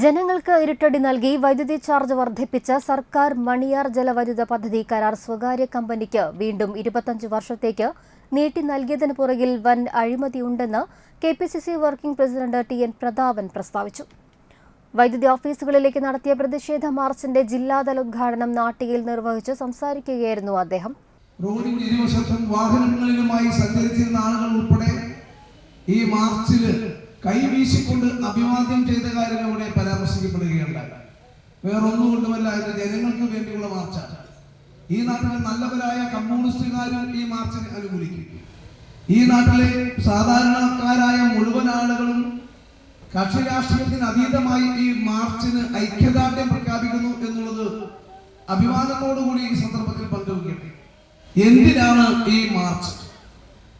ജനങ്ങൾക്ക് ഇരുട്ടടി നൽകി വൈദ്യുതി ചാർജ് വർദ്ധിപ്പിച്ച സർക്കാർ മണിയാർ ജലവൈദ്യുത പദ്ധതി കരാർ സ്വകാര്യ കമ്പനിക്ക് വീണ്ടും ഇരുപത്തഞ്ച് വർഷത്തേക്ക് നീട്ടി നൽകിയതിന് പുറകിൽ വൻ അഴിമതിയുണ്ടെന്ന് K P C C working president T N Prathapan പ്രസ്താവിച്ചു. വൈദ്യുതി ഓഫീസുകളിലേക്ക് നടത്തിയ പ്രതിഷേധ മാർച്ചിന്റെ ജില്ലാതല ഉദ്ഘാടനം നാട്ടികയിൽ നിർവഹിച്ച് സംസാരിക്കുകയായിരുന്നു അദ്ദേഹം. റോഡിന്റെ ഇരുവശത്തും വാഹനങ്ങളിലുമായി സഞ്ചരിച്ചിരുന്ന ആളുകൾ ഉൾപ്പെടെ ഈ മാർച്ചിൽ കൈവീശിക്കൊണ്ട് അഭിവാദ്യം ചെയ്ത കാര്യം പരാമർശിക്കപ്പെടുകയുണ്ടായി വേറൊന്നും കൊണ്ടുമല്ല ഇത് ജനങ്ങൾക്ക് വേണ്ടിയുള്ള മാർച്ചാണ്. ഈ നാട്ടിലെ നല്ലവരായ കമ്മ്യൂണിസ്റ്റുകാരും ഈ മാർച്ചിനെ അനുകൂലിക്കും. ഈ നാട്ടിലെ സാധാരണക്കാരായ മുഴുവൻ ആളുകളും കക്ഷി രാഷ്ട്രീയത്തിന് അതീതമായി ഈ മാർച്ചിന് ഐക്യദാർഢ്യം പ്രഖ്യാപിക്കുന്നു എന്നുള്ളത് അഭിമാനത്തോടുകൂടി ഈ സന്ദർഭത്തിൽ പങ്കുവയ്ക്കട്ടെ എന്തിനാണ് ഈ മാർച്ച്?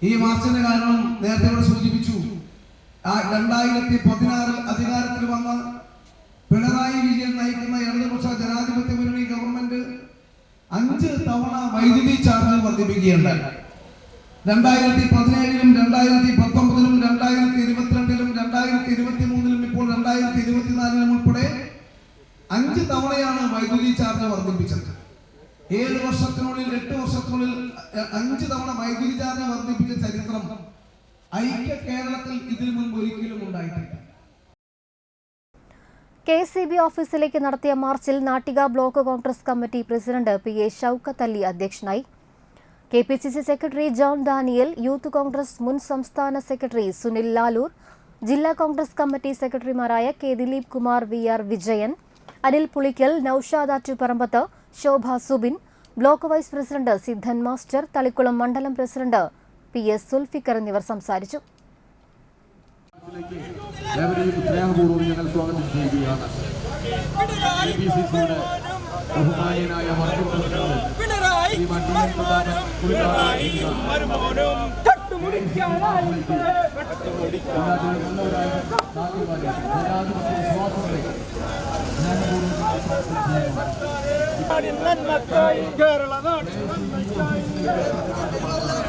ഈ മാർച്ചിന്റെ കാരണം നേരത്തെ ആ രണ്ടായിരത്തി പതിനാറിൽ അധികാരത്തിൽ വന്ന പിണറായി വിജയൻ നയിക്കുന്ന ഇടതുപക്ഷ ജനാധിപത്യ മുന്നണി ഗവൺമെന്റ് അഞ്ച് തവണ വൈദ്യുതി ചാർജ് വർദ്ധിപ്പിക്കുകയുണ്ടായി. രണ്ടായിരത്തി പതിനേഴിലും രണ്ടായിരത്തി പത്തൊമ്പതിലും രണ്ടായിരത്തി ഇരുപത്തിരണ്ടിലും രണ്ടായിരത്തി ഇരുപത്തി മൂന്നിലും ഇപ്പോൾ രണ്ടായിരത്തി ഇരുപത്തിനാലിലും ഉൾപ്പെടെ അഞ്ച് തവണയാണ് വൈദ്യുതി ചാർജ് വർദ്ധിപ്പിച്ചത്. ഏഴ് വർഷത്തിനുള്ളിൽ എട്ട് വർഷത്തിനുള്ളിൽ അഞ്ച് തവണ വൈദ്യുതി ചാർജ് വർദ്ധിപ്പിച്ച ചരിത്രം ഐക്യ കേരളത്തിൽ ഇതിനു മുൻപ് ഒരിക്കലും ഉണ്ടായിട്ടില്ല. കെ സി ബി ഓഫീസിലേക്ക് നടത്തിയ മാർച്ചിൽ Nattika block Congress committee president P A Shoukath Ali അധ്യക്ഷനായി. K P C C secretary John Daniel youth Congress മുൻ സംസ്ഥാന സെക്രട്ടറി സുനിൽ ലാലൂർ ജില്ലാ കോൺഗ്രസ് കമ്മിറ്റി സെക്രട്ടറിമാരായ K Dileep Kumar V R Vijayan Anil Pulickal Noushad Attuparambath Shobha Subin block vice president Siddhan master Thalikulam മണ്ഡലം president P S Zulfikar എന്നിവർ സംസാരിച്ചു. നന്മക്കായി കേരള നാട് പിണറായി